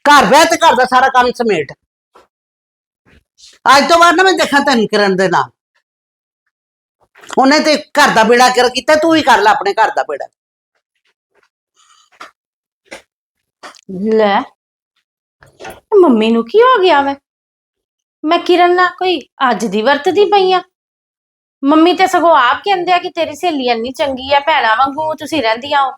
ਘਰ ਬਹਿ ਤੇ ਘਰ ਦਾ ਸਾਰਾ ਕੰਮ ਸਮੇਟ। ਅੱਜ ਤੋਂ ਬਾਅਦ ਨਾ ਮੈਂ ਦੇਖਾਂ ਤੈਨੂੰ ਕਰਨ ਦੇ ਨਾਲ। ਉਹਨੇ ਤੇ ਘਰ ਦਾ ਬੇੜਾ ਕਰ ਕੀਤਾ, ਤੂੰ ਵੀ ਕਰ ਲੈ ਆਪਣੇ ਘਰ ਦਾ ਬੇੜਾ। ਲੈ, ਮੰਮੀ ਨੂੰ ਕੀ ਹੋ ਗਿਆ ਵੇ? ਮੈਂ ਕਿਰਨ ਨਾਲ ਕੋਈ ਅੱਜ ਦੀ ਵਰਤਦੀ ਪਈ ਆ। ਮੰਮੀ ਤੇ ਸਗੋਂ ਆਪ ਕਹਿੰਦੇ ਆ ਕਿ ਤੇਰੀ ਸਹੇਲੀ ਇੰਨੀ ਚੰਗੀ ਆ, ਭੈਣਾ ਵਾਂਗੂ ਤੁਸੀਂ ਰਹਿੰਦੀਆਂ ਹੋ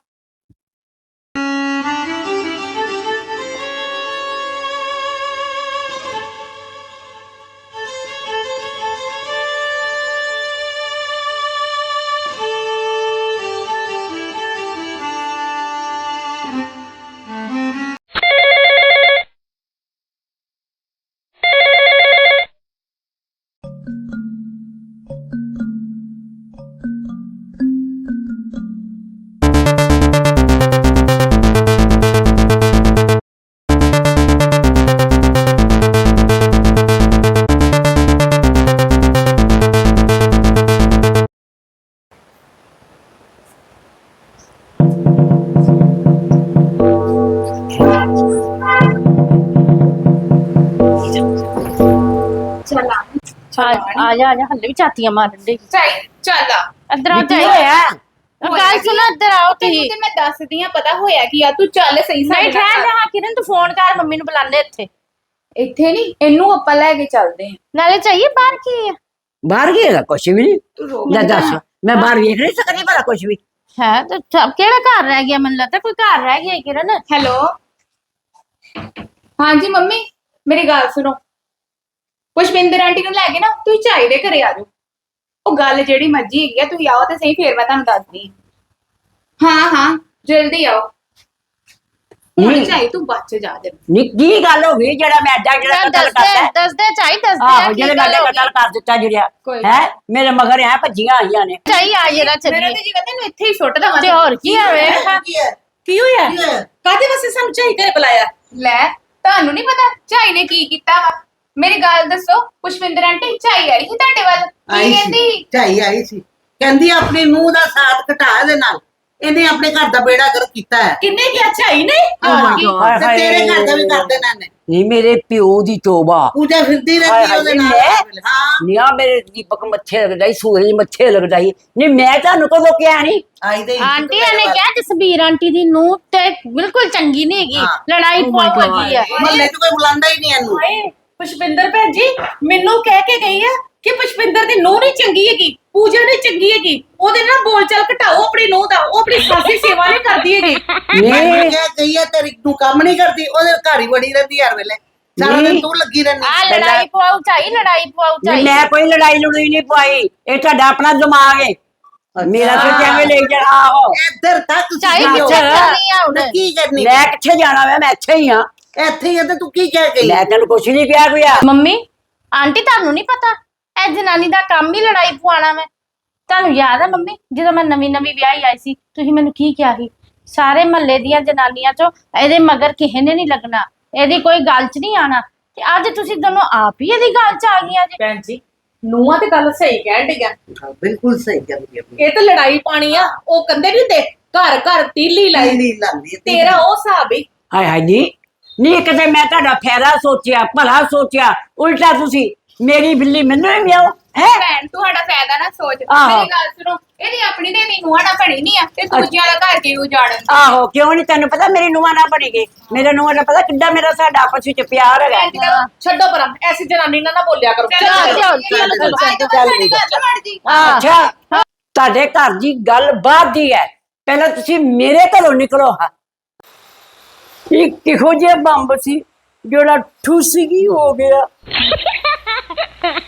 ਆ ਆ ਆ ਜਾ ਆ ਜਾ ਹੱਲੇ ਵੀ ਚਾਤੀਆਂ ਮਾਰਨ ਦੇ ਚਾਈ ਚੱਲ ਆ। ਇੱਧਰ ਆਓ ਕੀ ਚਾਈ ਹੋਇਆ। ਗੱਲ ਸੁਣੋ ਇੱਧਰ ਆਓ ਤੈਨੂੰ ਤੁਸੀਂ। ਤੇ ਮੈਂ ਦੱਸਦੀ ਆ ਪਤਾ ਹੋਇਆ ਕੀ ਆ? ਤੂੰ ਚੱਲ ਸਹੀ ਨਹੀਂ ਸਾਡੇ ਠਹਿਰ ਨਾਲ ਜਾ ਕਿਰਨ ਤੂੰ ਫੋਨ ਕਰ ਮੰਮੀ ਨੂੰ ਬੁਲਾਣੇ ਇੱਥੇ। ਇੱਥੇ ਨਹੀਂ ਇਹਨੂੰ ਆਪਾਂ ਲੈ ਕੇ ਚੱਲਦੇ ਆ। ਨਾਲੇ ਚਾਹੀਏ ਬਾਹਰ ਕੀ ਹੈ ਬਾਹਰ ਕੁਛ ਵੀ ਨਹੀਂ ਤੂੰ ਰੋ ਲੈ ਦੱਸ ਮੈਂ ਬਾਹਰ ਵੇਖ ਨਹੀਂ ਸਕਦੀ ਭਲਾ ਕੁਛ ਵੀ। ਹੈ ਤੇ ਸਭ ਕਿਹੜਾ ਘਰ ਰਹਿ ਗਿਆ ਮੈਨੂੰ ਲੱਗਦਾ ਕੋਈ ਘਰ ਰਹਿ ਗਿਆ ਹੈ, ਕਿਰਨ। ਹੈਲੋ? ਹਾਂਜੀ ਮੰਮੀ ਮੇਰੀ ਗੱਲ ਸੁਣੋ। ਪੁਸ਼ਪਿੰਦਰ ਆਂਟੀ ਨੂੰ ਲੈ ਕੇ ਨਾ ਤੁਸੀਂ ਝਾਈ ਦੇ ਘਰੇ ਆ ਜਾਓ। ਉਹ ਗੱਲ ਜਿਹੜੀ ਮਰਜ਼ੀ ਹੈਗੀ ਆ ਤੁਸੀਂ ਆਓ ਤੇ ਸਹੀ ਫੇਰ ਮੈਂ ਤੁਹਾਨੂੰ ਦੱਸਦੀ ਹਾਂ। ਹਾਂ ਹਾਂ ਜਲਦੀ ਆਓ। ਹੁਣ ਨਹੀਂ। ਝਾਈ ਤੂੰ ਬਚ ਜਾ ਦੇ। ਨੀ ਕੀ ਗੱਲ ਹੋ ਗਈ? ਜਿਹੜਾ ਮੈਂ ਅੱਡਾ ਜਿਹੜਾ ਕਤਲ ਦੱਸਦੇ ਕਰਤਾ ਦੱਸਦੇ ਚਾਹੀ ਦੱਸਦੇ ਆ ਆਹੋ ਕੀ ਜਿਹੜੇ ਗੱਲ ਮੈਂ ਹੋ ਗਈ? ਕਤਲ ਕਰ ਦਿੱਤਾ ਕੋਈ ਹੈ? ਮੇਰੇ ਮਗਰ ਐ ਭੱਜੀਆਂ ਆਈਆਂ ਨੇ। ਚਾਹੀ ਆ ਜਰਾ ਮੇਰੇ ਚੱਲੀ ਤੇ ਜੀ ਕਹਿੰਦੇ ਨੂੰ ਇੱਥੇ ਹੀ ਸੁੱਟ ਦਵਾਂ ਤੇ ਹੋਰ ਕੀ ਹੋਵੇ ਕੀ ਹੈ। ਹੋਇਆ? ਕੀ ਹੋਇਆ? ਕਾਦੇ ਵਾਸਤੇ ਸਾਨੂੰ ਚਾਹੀ ਘਰੇ ਬੁਲਾਇਆ? ਲੈ ਤੁਹਾਨੂੰ ਨਹੀਂ ਪਤਾ ਝਾਈ ਨੇ ਕੀ ਕੀਤਾ ਵਾ? ਮੇਰੀ ਗੱਲ ਦੱਸੋ ਪੁਸ਼ਪਿੰਦਰ ਆਂਟੀ ਝਾਈ ਆਈ ਸੀ ਤੁਹਾਡੇ ਵੱਲ? ਕੀ ਆਈ ਕਹਿੰਦੀ? ਝਾਈ ਆਈ ਸੀ। ਕਹਿੰਦੀ ਆਪਣੀ ਨੂੰਹ ਦਾ ਸਾਥ ਘਟਾ ਦੇ ਨਾਲ। ਇਹਨੇ ਆਪਣੇ ਘਰ ਦਾ ਬੇੜਾ ਕਰ ਕੀਤਾ ਹੈ। ਕਿੰਨੇ ਕਿਹਾ ਚਾਹੀ ਨੇ? ਹਾਂ, ਤੇ ਤੇਰੇ ਘਰ ਦਾ ਵੀ ਕਰ ਦੇਣਾ ਨੇ ਨਹੀਂ ਮੇਰੇ ਪਿਓ ਦੀ ਤੋਬਾ ਪੂਜਾ ਫਿਰਦੀ ਰਹਿੰਦੀ ਹਾਏ, ਹੈ ਉਹਦੇ ਨਾਲ। ਮੈਂ? ਹਾਂ। ਨਿਆ ਮੇਰੇ ਦੀਪਕ ਮੱਥੇ ਲੱਗਦਾਈ ਸੂਰਜ ਮੱਥੇ ਲੱਗਦਾਈ ਨਹੀਂ ਮੈਂ ਤੁਹਾਨੂੰ ਕਦੋਂ ਕਿਹਾ ਨਹੀਂ ਆਈ ਦੇ ਆਂਟੀ ਨੇ ਕਿਹਾ ਜਸਬੀਰ ਆਂਟੀ ਦੀ ਨੂੰ ਤੇ ਬਿਲਕੁਲ ਚੰਗੀ ਨਹੀਂ ਹੈਗੀ। ਹਾਂ। ਲੜਾਈ Oh my God. ਹੈਗੀ ਆ। ਮਹੱਲੇ ਚ ਕੋਈ ਬੁਲਾਉਂਦਾ ਹੀ ਨਹੀਂ ਇਹਨੂੰ। ਹਾਏ। ਪੁਸ਼ਪਿੰਦਰ ਭੈਣ ਜੀ ਮੈਨੂੰ ਕਹਿ ਕੇ ਗਈ ਆ ਕਿ ਪੁਸ਼ਪਿੰਦਰ ਦੀ ਨੂੰਹ ਨਹੀਂ ਚੰਗੀ ਹੈਗੀ ਪੂਜਾ ਨਹੀਂ ਚੰਗੀ ਹੈਗੀ। ਉਹਦੇ ਨਾਲ ਬੋਲ ਚਾਲ ਘਟਾਓ ਆਪਣੀ ਨੂੰਹ ਦਾ ਉਹ ਆਪਣੀ ਸੱਸ ਦੀ ਸੇਵਾ ਨਹੀਂ ਕਰਦੀ ਹੈਗੀ। ਨਹੀਂ। ਕਿਹਾ ਗਈ ਹੈ ਤੇਰੀ ਤੂੰ ਕੰਮ ਨਹੀਂ ਕਰਦੀ ਉਹਦੇ ਘਰ ਹੀ ਵੜੀ ਰਹਿੰਦੀ ਹਰ ਵੇਲੇ। ਸਾਰਾ ਦਿਨ ਨਹੀਂ। ਤੂੰ ਲੱਗੀ ਰਹਿੰਦੀ। ਆ ਲੜਾਈ ਪਾਉ ਚਾਹੀ ਲੜਾਈ ਨਹੀਂ, ਚਾਹੀ ਮੈਂ ਕੋਈ ਲੜਾਈ ਲੜੂਈ ਨਹੀਂ ਪਾਈ ਇਹ ਤੁਹਾਡਾ ਆਪਣਾ ਦਿਮਾਗ ਹੈ ਮੇਰਾ ਤੇ ਕਿਵੇਂ ਲੈ ਜਾਣਾ ਆਹੋ ਇੱਧਰ ਤੱਕ ਹੋ। ਕਿੱਥੇ ਜਾਣੀ ਆ ਹੁਣ। ਕਰਨੀ? ਮੈਂ ਕਿੱਥੇ ਜਾਣਾ ਵਾ? ਮੈਂ ਇੱਥੇ ਹੀ ਆ। ਇੱਥੇ ਹੀ ਆ ਤੇ ਤੂੰ ਕੀ ਕਹਿ ਗਈ ਮੈਂ ਤੈਨੂੰ ਕੁਛ ਨਹੀਂ ਕਿਹਾ ਕੋਈ ਮੰਮੀ ਆਂਟੀ ਤੁਹਾਨੂੰ ਨਹੀਂ ਪਤਾ ਇਹ ਜਨਾਨੀ ਦਾ ਕੰਮ ਹੀ ਲੜਾਈ ਪਵਾਉਣਾ ਮੈਂ। ਤੁਹਾਨੂੰ ਯਾਦ ਆ ਮੰਮੀ ਜਦੋਂ ਮੈਂ ਨਵੀਂ ਨਵੀਂ ਵਿਆਹੀ ਆਈ ਸੀ ਤੁਸੀਂ ਮੈਨੂੰ ਕੀ ਕਿਹਾ ਸੀ? ਸਾਰੇ ਮਹੱਲੇ ਦੀਆਂ ਜਨਾਨੀਆਂ ਚੋਂ ਇਹਦੇ ਮਗਰ ਕਿਸੇ ਨੇ ਨਹੀਂ ਲੱਗਣਾ। ਇਹਦੀ ਕੋਈ ਗੱਲ 'ਚ ਨਹੀਂ ਆਣਾ। ਤੇ ਅੱਜ ਤੁਸੀਂ ਦੋਨੋਂ ਆਪ ਹੀ ਇਹਦੀ ਗੱਲ 'ਚ ਆ ਗਈਆਂ ਜੇ। ਭੈਣ ਜੀ ਨੂੰਹਾਂ ਤੇ ਗੱਲ ਸਹੀ ਕਹਿਣ ਡਈਆਂ। ਹਾਂ, ਬਿਲਕੁਲ ਸਹੀ ਕਹਿੰਦੀ ਹੈ ਇਹ ਤਾਂ ਲੜਾਈ ਪਾਣੀ ਆ ਉਹ ਕੰਦੇ ਨਹੀਂ ਦੇ ਘਰ ਘਰ ਤੀਲੀ ਲਾਈ। ਨਹੀਂ ਲਾਂਦੀ ਹੈ, ਤੇਰਾ ਉਹ ਹਿਸਾਬ ਹੀ। ਹਾਏ ਹਾਏ ਨਹੀਂ ਨਹੀਂ ਕਿਤੇ ਮੈਂ ਤੁਹਾਡਾ ਫਾਇਦਾ ਸੋਚਿਆ ਭਲਾ ਸੋਚਿਆ ਉਲਟਾ ਤੁਸੀਂ ਮੇਰੀ ਬਿੱਲੀ ਮੈਨੂੰ ਹੀ ਮਿਆਓ ਹੈ ਭੈਣ ਤੁਹਾਡਾ ਫਾਇਦਾ ਨਾ ਸੋਚ ਆਹੋ। ਮੇਰੀ ਗੱਲ ਸੁਣੋ ਇਹਦੀ ਆਪਣੀ ਤੇ ਨਹੀਂ ਨੂੰਹਾਂ ਨਾਲ ਬਣੀ ਨਹੀਂ ਆ ਤੇ ਦੂਜਿਆਂ ਦਾ ਘਰ ਕਿਉਂ ਉਜਾੜਨ ਆਹੋ ਕਿਉਂ ਨਹੀਂ ਤੈਨੂੰ ਪਤਾ ਮੇਰੀ ਨੂੰਹਾਂ ਨਾ ਬਣੇਗੀ ਮੇਰੇ ਨੂੰਹਾਂ ਦਾ ਪਤਾ ਕਿੱਡਾ ਮੇਰਾ ਸਾਡਾ ਆਪਸ ਵਿੱਚ ਪਿਆਰ ਹੈਗਾ ਛੱਡੋ ਪਰਾਂ ਐਸੀ ਜਨਾਨੀ ਨਾਲ ਨਾ ਬੋਲਿਆ ਕਰੋ ਚੱਲ ਚੱਲ, ਚੱਲ ਚੱਲ, ਚੱਲ ਚੱਲ, ਸਾਡੀ ਗੱਲ ਮੜ ਜੀ ਅੱਛਾ ਤੁਹਾਡੇ ਘਰ ਦੀ ਗੱਲ ਬਾਤ ਦੀ ਹੈ ਪਹਿਲਾਂ ਤੁਸੀਂ ਮੇਰੇ ਘਰੋਂ ਨਿਕਲੋ ਹਾਂ ਇਹ ਕਿਹੋ ਜਿਹਾ ਬੰਬ ਸੀ? ਜਿਹੜਾ ਠੁਸ ਗਈ ਹੋ ਗਿਆ।